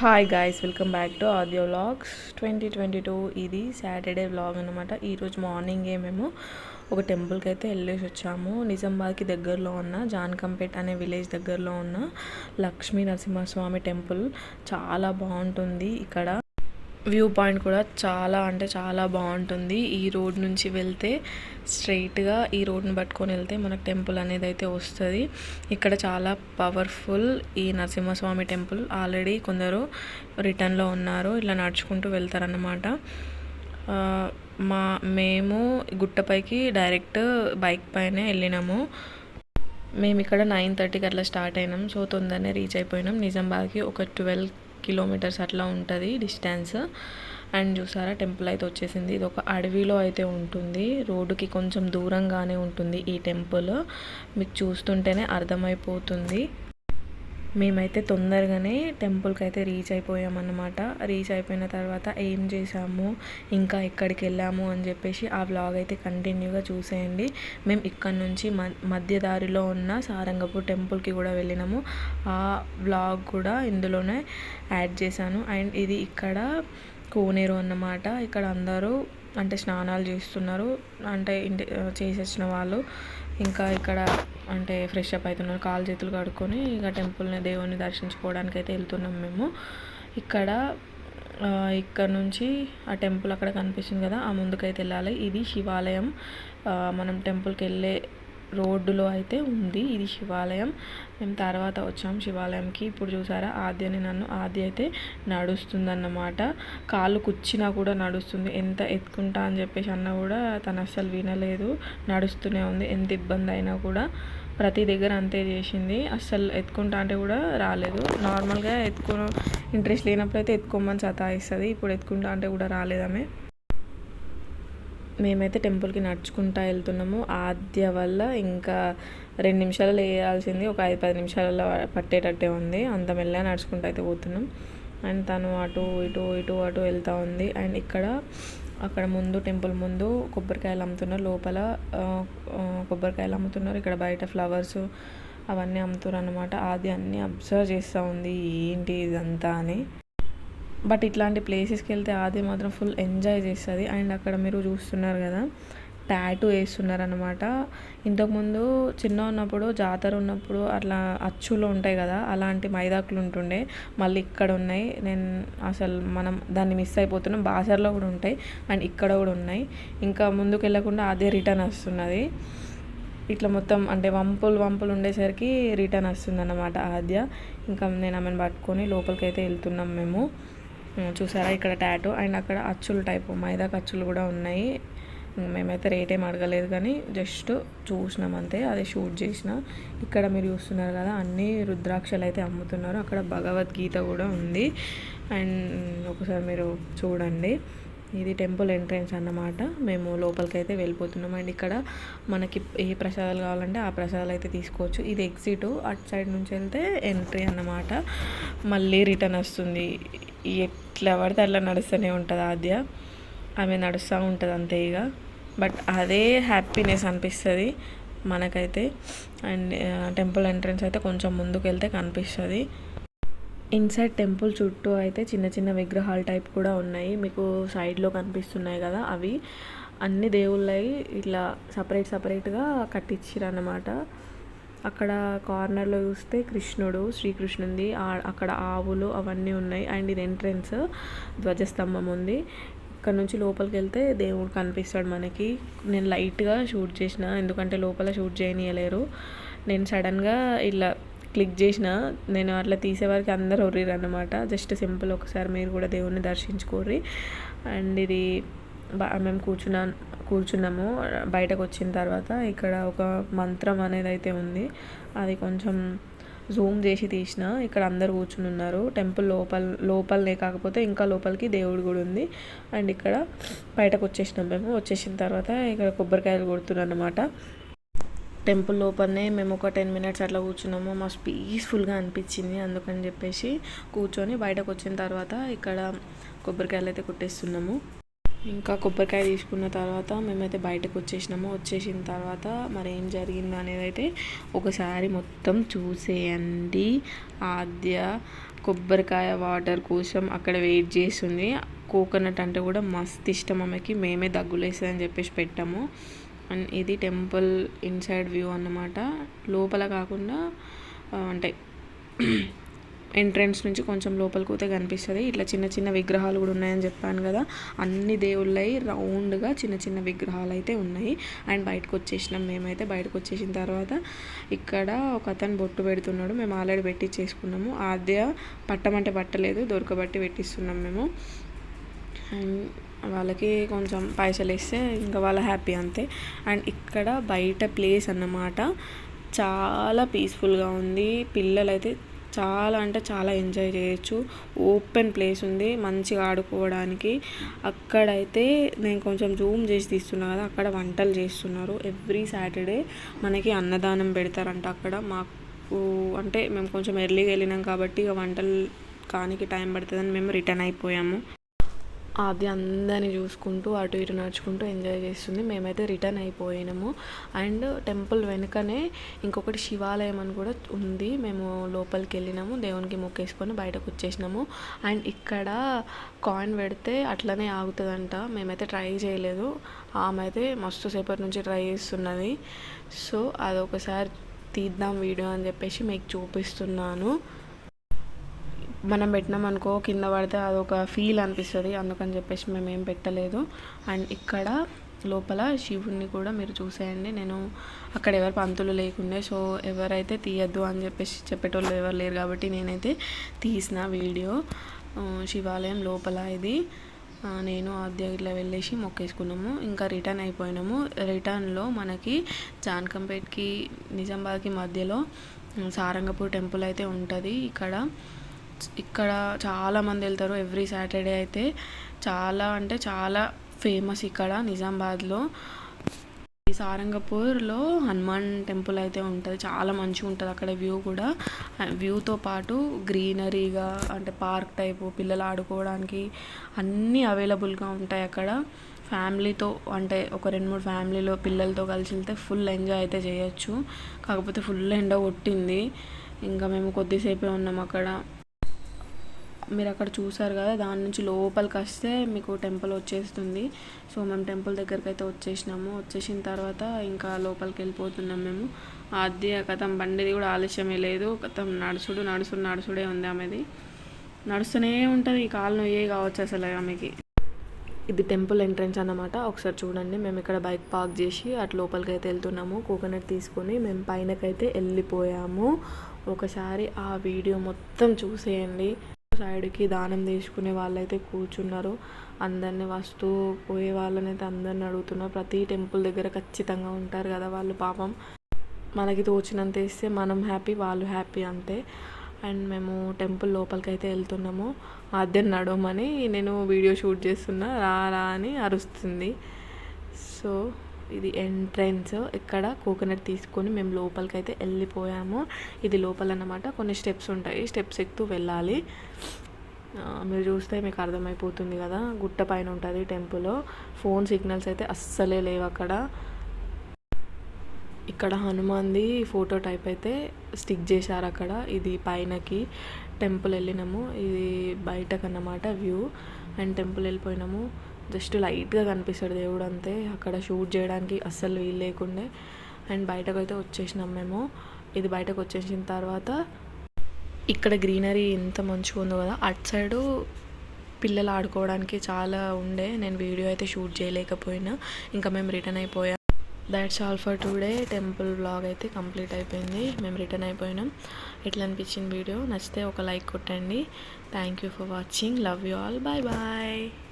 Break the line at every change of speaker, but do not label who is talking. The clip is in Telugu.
Hi guys welcome back to audio vlogs twenty twenty two ఇది సాటర్డే వ్లాగ్ అనమాట ఈరోజు మార్నింగే మేము ఒక టెంపుల్కి అయితే వెళ్ళేసి వచ్చాము. నిజామాబాద్కి దగ్గరలో ఉన్న జాన్కంపేట్ అనే విలేజ్ దగ్గరలో ఉన్న లక్ష్మీ నరసింహస్వామి టెంపుల్ చాలా బాగుంటుంది. ఇక్కడ వ్యూ పాయింట్ కూడా చాలా అంటే చాలా బాగుంటుంది. ఈ రోడ్ నుంచి వెళ్తే స్ట్రైట్గా ఈ రోడ్ని పట్టుకొని వెళ్తే మనకు టెంపుల్ అనేది అయితే వస్తుంది. ఇక్కడ చాలా పవర్ఫుల్ ఈ నరసింహస్వామి టెంపుల్. ఆల్రెడీ కొందరు రిటర్న్లో ఉన్నారు. ఇలా నడుచుకుంటూ వెళ్తారన్నమాట. మా మేము గుట్టపైకి డైరెక్ట్ బైక్ పైనే వెళ్ళినాము. మేము ఇక్కడ నైన్ థర్టీకి అట్లా స్టార్ట్ అయినాం. సో తొందరనే రీచ్ అయిపోయినాం. నిజామాబాద్కి ఒక ట్వెల్వ్ కిలోమీటర్స్ అట్లా ఉంటుంది డిస్టెన్స్. అండ్ చూసారా టెంపుల్ అయితే వచ్చేసింది. ఇది ఒక అడవిలో అయితే ఉంటుంది. రోడ్డుకి కొంచెం దూరంగానే ఉంటుంది ఈ టెంపుల్. మీకు చూస్తుంటేనే అర్థమైపోతుంది. మేమైతే తొందరగానే టెంపుల్కి అయితే రీచ్ అయిపోయామన్నమాట. రీచ్ అయిపోయిన తర్వాత ఏం చేసాము ఇంకా ఎక్కడికి వెళ్ళాము అని చెప్పేసి ఆ వ్లాగ్ అయితే కంటిన్యూగా చూసేయండి. మేము ఇక్కడ నుంచి మ మధ్య దారిలో ఉన్న సారంగపూర్ టెంపుల్కి కూడా వెళ్ళినాము. ఆ వ్లాగ్ కూడా ఇందులోనే యాడ్ చేశాను. అండ్ ఇది ఇక్కడ కోనేరు అన్నమాట. ఇక్కడ అందరూ అంటే స్నానాలు చేస్తున్నారు. అంటే ఇంటి చేసేసిన వాళ్ళు. ఇంకా ఇక్కడ అంటే ఫ్రెష్ అప్ అవుతున్నారు. కాలు చేతులు కడుక్కొని ఇక టెంపుల్ని దేవుణ్ణి దర్శించుకోవడానికి అయితే వెళ్తున్నాం మేము. ఇక్కడ ఇక్కడ నుంచి ఆ టెంపుల్ అక్కడ కనిపిస్తుంది కదా ఆ ముందుకైతే వెళ్ళాలి. ఇది శివాలయం. మనం టెంపుల్కి వెళ్ళే రోడ్డులో అయితే ఉంది ఇది శివాలయం. మేము తర్వాత వచ్చాం శివాలయంకి. ఇప్పుడు చూసారా ఆద్యని నన్ను ఆద్య అయితే నడుస్తుందన్నమాట. కాళ్ళు కుచ్చినా కూడా నడుస్తుంది. ఎంత ఎత్తుకుంటా అని చెప్పేసి అన్నా కూడా తను అస్సలు వినలేదు. నడుస్తూనే ఉంది. ఎంత ఇబ్బంది అయినా కూడా ప్రతి దగ్గర అంతే చేసింది. అస్సలు ఎత్తుకుంటా అంటే కూడా రాలేదు. నార్మల్గా ఎత్తుకో ఇంట్రెస్ట్ లేనప్పుడు అయితే ఎత్తుకోమని సతాయిస్తుంది. ఇప్పుడు ఎత్తుకుంటా అంటే కూడా రాలేదామే మేమైతే టెంపుల్కి నడుచుకుంటా వెళ్తున్నాము. ఆద్య వల్ల ఇంకా రెండు నిమిషాలలో వేయాల్సింది ఒక ఐదు పది నిమిషాలలో పట్టేటట్టే ఉంది. అంత మెల్లగా నడుచుకుంటూ అయితే పోతున్నాం. అండ్ తను అటు ఇటు ఇటు అటు వెళ్తూ ఉంది. అండ్ ఇక్కడ అక్కడ ముందు టెంపుల్ ముందు కొబ్బరికాయలు అమ్ముతున్నారు లోపల కొబ్బరికాయలు అమ్ముతున్నారు. ఇక్కడ బయట ఫ్లవర్స్ అవన్నీ అమ్ముతున్నారు అనమాట అది అన్నీ అబ్జర్వ్ చేస్తూ ఉంది. ఏంటి ఇదంతా అని. బట్ ఇట్లాంటి ప్లేసెస్కి వెళ్తే ఆది మాత్రం ఫుల్ ఎంజాయ్ చేస్తుంది. అండ్ అక్కడ మీరు చూస్తున్నారు కదా టాటూ వేస్తున్నారు అనమాట ఇంతకుముందు చిన్న ఉన్నప్పుడు జాతర ఉన్నప్పుడు అట్లా అచ్చులు ఉంటాయి కదా అలాంటి మైదాకులు ఉంటుండే. మళ్ళీ ఇక్కడ ఉన్నాయి నేను అసలు మనం దాన్ని మిస్ అయిపోతున్నాం. బాసర్లో కూడా ఉంటాయి అండ్ ఇక్కడ కూడా ఉన్నాయి. ఇంకా ముందుకు వెళ్ళకుండా అదే రిటర్న్ వస్తున్నది. ఇట్లా మొత్తం అంటే వంపులు వంపులు ఉండేసరికి రిటర్న్ వస్తుంది అన్నమాట ఆద్య. ఇంకా నేను ఆమెను పట్టుకొని లోపలికి అయితే వెళ్తున్నాం మేము. చూసారా ఇక్కడ టాటో? అండ్ అక్కడ అచ్చులు టైపు మైదాకు అచ్చులు కూడా ఉన్నాయి. మేమైతే రేట్ ఏం అడగలేదు కానీ జస్ట్ చూసినాం అంతే అదే షూట్ చేసిన. ఇక్కడ మీరు చూస్తున్నారు కదా అన్ని రుద్రాక్షలు అయితే అమ్ముతున్నారు. అక్కడ భగవద్గీత కూడా ఉంది. అండ్ ఒకసారి మీరు చూడండి. ఇది టెంపుల్ ఎంట్రన్స్ అన్నమాట. మేము లోపలికి అయితే వెళ్ళిపోతున్నాం. అండ్ ఇక్కడ మనకి ఏ ప్రసాదాలు కావాలంటే ఆ ప్రసాదాలు అయితే తీసుకోవచ్చు. ఇది ఎగ్జిట్ అటు సైడ్ నుంచి వెళ్తే ఎంట్రీ అన్నమాట. మళ్ళీ రిటర్న్ వస్తుంది. ఎట్లా పడితే అట్లా నడుస్తూనే ఉంటుంది ఆద్య. ఆమె నడుస్తూ ఉంటుంది అంతే ఇక. బట్ అదే హ్యాపీనెస్ అనిపిస్తుంది మనకైతే. అండ్ టెంపుల్ ఎంట్రన్స్ అయితే కొంచెం ముందుకు వెళ్తే కనిపిస్తుంది. ఇన్సైడ్ టెంపుల్ చుట్టూ అయితే చిన్న చిన్న విగ్రహాల టైప్ కూడా ఉన్నాయి. మీకు సైడ్లో కనిపిస్తున్నాయి కదా అవి. అన్ని దేవుళ్ళవి ఇట్లా సపరేట్ సపరేట్గా కట్టించారు అన్నమాట అక్కడ కార్నర్లో చూస్తే కృష్ణుడు శ్రీకృష్ణుంది. అక్కడ ఆవులు అవన్నీ ఉన్నాయి. అండ్ ఇది ఎంట్రన్స్ ధ్వజస్తంభం ఉంది. ఇక్కడ నుంచి లోపలికి వెళ్తే దేవుడు కనిపిస్తాడు మనకి. నేను లైట్గా షూట్ చేసిన ఎందుకంటే లోపల షూట్ చేయనీయలేరు. నేను సడన్గా ఇలా క్లిక్ చేసిన నేను అట్లా తీసేవారికి అందరు ఒర్రిరు అనమాట జస్ట్ సింపుల్ ఒకసారి మీరు కూడా దేవుణ్ణి దర్శించుకోర్రి. అండ్ ఇది బా- మేము కూర్చున్నా కూర్చున్నాము. బయటకు వచ్చిన తర్వాత ఇక్కడ ఒక మంత్రం అనేది అయితే ఉంది. అది కొంచెం జూమ్ చేసి తీసిన ఇక్కడ అందరు కూర్చుని ఉన్నారు. టెంపుల్ లోపల లోపలనే కాకపోతే ఇంకా లోపలికి దేవుడు కూడా ఉంది. అండ్ ఇక్కడ బయటకు వచ్చేసినాం మేము. వచ్చేసిన తర్వాత ఇక్కడ కొబ్బరికాయలు కొడుతున్నాను అనమాట టెంపుల్ లోపలనే మేము ఒక టెన్ మినిట్స్ అట్లా కూర్చున్నాము. మస్తు పీస్ఫుల్గా అనిపించింది అందుకని చెప్పేసి కూర్చొని బయటకు వచ్చిన తర్వాత ఇక్కడ కొబ్బరికాయలు అయితే కొట్టేస్తున్నాము. ఇంకా కొబ్బరికాయ తీసుకున్న తర్వాత మేమైతే బయటకు వచ్చేసినాము. వచ్చేసిన తర్వాత మరి ఏం జరిగింది అనేది అయితే ఒకసారి మొత్తం చూసేయండి. ఆద్య కొబ్బరికాయ వాటర్ కోసం అక్కడ వెయిట్ చేస్తుంది. కోకోనట్ అంటే కూడా మస్తు ఇష్టం ఆమెకి. మేమే దగ్గులేస్తుందని చెప్పేసి పెట్టాము. అండ్ ఇది టెంపుల్ ఇన్సైడ్ వ్యూ అన్నమాట. లోపల కాకుండా అంటే ఎంట్రన్స్ నుంచి కొంచెం లోపలికి పోతే కనిపిస్తుంది. ఇట్లా చిన్న చిన్న విగ్రహాలు కూడా ఉన్నాయని చెప్పాను కదా. అన్ని దేవుళ్ళై రౌండ్గా చిన్న చిన్న విగ్రహాలు అయితే ఉన్నాయి. అండ్ బయటకు వచ్చేసినాం మేమైతే. బయటకు వచ్చేసిన తర్వాత ఇక్కడ ఒక అతను బొట్టు పెడుతున్నాడు. మేము ఆల్రెడీ పెట్టి చేసుకున్నాము ఆద్య పట్టమంటే పట్టలేదు. దొరకబట్టి పెట్టిస్తున్నాం మేము. అండ్ వాళ్ళకి కొంచెం పైసలు ఇస్తే ఇంకా వాళ్ళ హ్యాపీ అంతే. అండ్ ఇక్కడ బయట ప్లేస్ అన్నమాట. చాలా పీస్ఫుల్గా ఉంది. పిల్లలైతే చాలా అంటే చాలా ఎంజాయ్ చేయొచ్చు. ఓపెన్ ప్లేస్ ఉంది మంచిగా ఆడుకోవడానికి. అక్కడైతే నేను కొంచెం జూమ్ చేసి తీస్తున్నా కదా అక్కడ వంటలు చేస్తున్నారు. ఎవ్రీ సాటర్డే మనకి అన్నదానం పెడతారంట అక్కడ. మాకు అంటే మేము కొంచెం ఎర్లీగా వెళ్ళినాం కాబట్టి ఇక వంటలు కానికి టైం పడుతుందని మేము రిటర్న్ అయిపోయాము. అది అందరిని చూసుకుంటూ అటు ఇటు నడుచుకుంటూ ఎంజాయ్ చేస్తుంది. మేమైతే రిటర్న్ అయిపోయినాము. అండ్ టెంపుల్ వెనుకనే ఇంకొకటి శివాలయం అని కూడా ఉంది. మేము లోపలికి వెళ్ళినాము దేవునికి మొక్కేసుకొని బయటకు వచ్చేసినాము. అండ్ ఇక్కడ కాయిన్ పెడితే అట్లనే ఆగుతుందంట. మేమైతే ట్రై చేయలేదు. ఆమె అయితే మస్తు సేపటి నుంచి ట్రై చేస్తున్నది. సో అదొకసారి తీద్దాం వీడియో అని చెప్పేసి మీకు చూపిస్తున్నాను. మనం పెట్టినాం అనుకో కింద పడితే అదొక ఫీల్ అనిపిస్తుంది. అందుకని చెప్పేసి మేము ఏం పెట్టలేదు. అండ్ ఇక్కడ లోపల శివుణ్ణి కూడా మీరు చూసేయండి. నేను అక్కడ ఎవరు పంతులు లేకుండే సో ఎవరైతే తీయద్దు అని చెప్పేసి చెప్పేటోళ్ళు ఎవరు లేరు కాబట్టి నేనైతే తీసిన వీడియో. శివాలయం లోపల ఇది. నేను ఆద్య ఇట్లా వెళ్ళేసి మొక్కేసుకున్నాము. ఇంకా రిటర్న్ అయిపోయినాము. రిటర్న్లో మనకి జాన్కంపేట్కి నిజామాబాద్కి మధ్యలో సారంగపూర్ టెంపుల్ అయితే ఉంటుంది. ఇక్కడ ఇక్కడ చాలామంది వెళ్తారు. ఎవ్రీ సాటర్డే అయితే చాలా అంటే చాలా ఫేమస్ ఇక్కడ నిజామాబాద్లో. ఈ సారంగపూర్లో హనుమాన్ టెంపుల్ అయితే ఉంటుంది. చాలా మంచిగా ఉంటుంది అక్కడ వ్యూ కూడా. వ్యూతో పాటు గ్రీనరీగా అంటే పార్క్ టైపు పిల్లలు ఆడుకోవడానికి అన్నీ అవైలబుల్గా ఉంటాయి అక్కడ. ఫ్యామిలీతో అంటే ఒక రెండు మూడు ఫ్యామిలీలో పిల్లలతో కలిసి వెళ్తే ఫుల్ ఎంజాయ్ అయితే చేయొచ్చు. కాకపోతే ఫుల్ ఎండ కొట్టింది. ఇంకా మేము కొద్దిసేపే ఉన్నాం అక్కడ. మీరు అక్కడ చూసారు కదా దాని నుంచి లోపలికి వస్తే మీకు టెంపుల్ వచ్చేస్తుంది. సో మేము టెంపుల్ దగ్గరికి అయితే వచ్చేసినాము. వచ్చేసిన తర్వాత ఇంకా లోపలికి వెళ్ళిపోతున్నాం మేము. అది కథం బండిది కూడా ఆలస్యమే లేదు. కథం నడుచుడు నడుచుడు నడుచుడే ఉంది ఆమెది. నడుస్తూనే ఉంటుంది. ఈ కాలు నొయ్యే కావచ్చు అసలు ఆమెకి. ఇది టెంపుల్ ఎంట్రన్స్ అన్నమాట. ఒకసారి చూడండి. మేము ఇక్కడ బైక్ పార్క్ చేసి అటు లోపలికి అయితే వెళ్తున్నాము. కోకోనట్ తీసుకొని మేము పైనకైతే వెళ్ళిపోయాము. ఒకసారి ఆ వీడియో మొత్తం చూసేయండి. సైడ్కి దానం తీసుకునే వాళ్ళైతే కూర్చున్నారు. అందరిని వస్తూ పోయే వాళ్ళని అయితే అందరిని అడుగుతున్నారు. ప్రతి టెంపుల్ దగ్గర ఖచ్చితంగా ఉంటారు కదా వాళ్ళు పాపం. మనకి తోచినంత ఇస్తే మనం హ్యాపీ వాళ్ళు హ్యాపీ అంతే. అండ్ మేము టెంపుల్ లోపలికి అయితే వెళ్తున్నాము. అద్దె నడవమని నేను వీడియో షూట్ చేస్తున్నా. రా రా అని అరుస్తుంది. సో ఇది ఎంట్రెన్స్. ఇక్కడ కోకోనట్ తీసుకొని మేము లోపలికి అయితే వెళ్ళిపోయాము. ఇది లోపల అన్నమాట కొన్ని స్టెప్స్ ఉంటాయి. స్టెప్స్ ఎక్కుతూ వెళ్ళాలి. మీరు చూస్తే మీకు అర్థమైపోతుంది కదా. గుట్ట పైన ఉంటుంది టెంపుల్. ఫోన్ సిగ్నల్స్ అయితే అస్సలే లేవు అక్కడ. ఇక్కడ హనుమాన్ది ఫోటో టైప్ అయితే స్టిక్ చేశారు అక్కడ. ఇది పైనకి టెంపుల్ వెళ్ళినాము. ఇది బయటకు అన్నమాట వ్యూ. అండ్ టెంపుల్ వెళ్ళిపోయినాము. జస్ట్ లైట్గా కనిపిస్తాడు దేవుడు అంతే. అక్కడ షూట్ చేయడానికి అస్సలు వీలు లేకుండే. అండ్ బయటకు అయితే వచ్చేసినాం మేము. ఇది బయటకు వచ్చేసిన తర్వాత ఇక్కడ గ్రీనరీ ఎంత మంచిగా ఉందో కదా. అటు సైడు పిల్లలు ఆడుకోవడానికి చాలా ఉండే. నేను వీడియో అయితే షూట్ చేయలేకపోయినా. ఇంకా మేము రిటర్న్ అయిపోయాం. That's all for today temple blog అయితే కంప్లీట్ అయిపోయింది. మేము రిటర్న్ అయిపోయినాం. ఎట్లా అనిపించింది వీడియో? నచ్చితే ఒక లైక్ కొట్టండి. Thank you for watching love you all bye bye